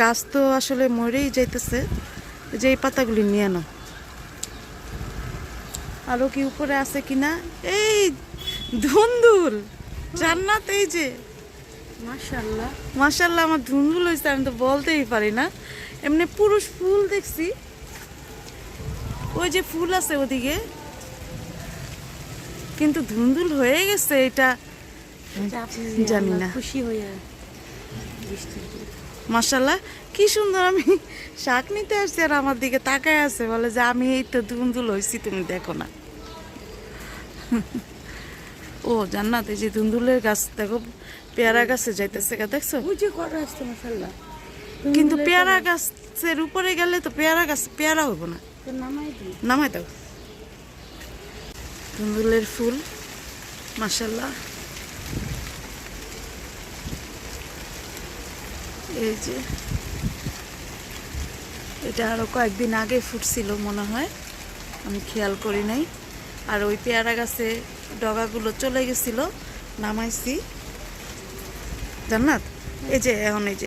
গাছ তো আসলে মরেই যাইতেছে। যে এই পাতাগুলি নিয়ে নাও আরও কি উপরে আছে কিনা? এই ধুন্দুল জান্নাত এই যে। মাশাআল্লাহ। মাশাল্লাহ আমার ধুন্দুল হয়েছে আমি তো বলতেই পারি না। এমনি পুরুষ ফুল দেখছি। ওই যে ফুল আছে ওদিকে। কিন্তু ধুন্দুল হয়ে গেছে এটা জানি না। খুশি হয়ে বৃষ্টি দিয়ে। মাশাল্লাহ কি সুন্দর আমি শাক নিতে আসছি আর আমার দিকে তাকায় আছে বলে যে আমি এই তো ধুন্দুল হয়েছি তুমি দেখো না। ও জান্নাত এই যে ধুন্দুলের গাছ দেখো পেয়ারা গাছে যাইতেছে গা, দেখছ? ওই যে আসছে মাশাআল্লাহ। কিন্তু পেয়ারা গাছের উপরে গেলে তো পেয়ারা গাছ পেয়ারা হব না। নামাই দাও। ধুন্দুলের ফুল মাসাল্লাহ এই যে। এটা আরও কয়েকদিন আগে ফুটছিল মনে হয়। আমি খেয়াল করি নাই। আর ওই পেয়ারা গাছে ডগাগুলো চলে গেছিল, নামাইছি। জান্নাত? এই যে, এখন এই যে।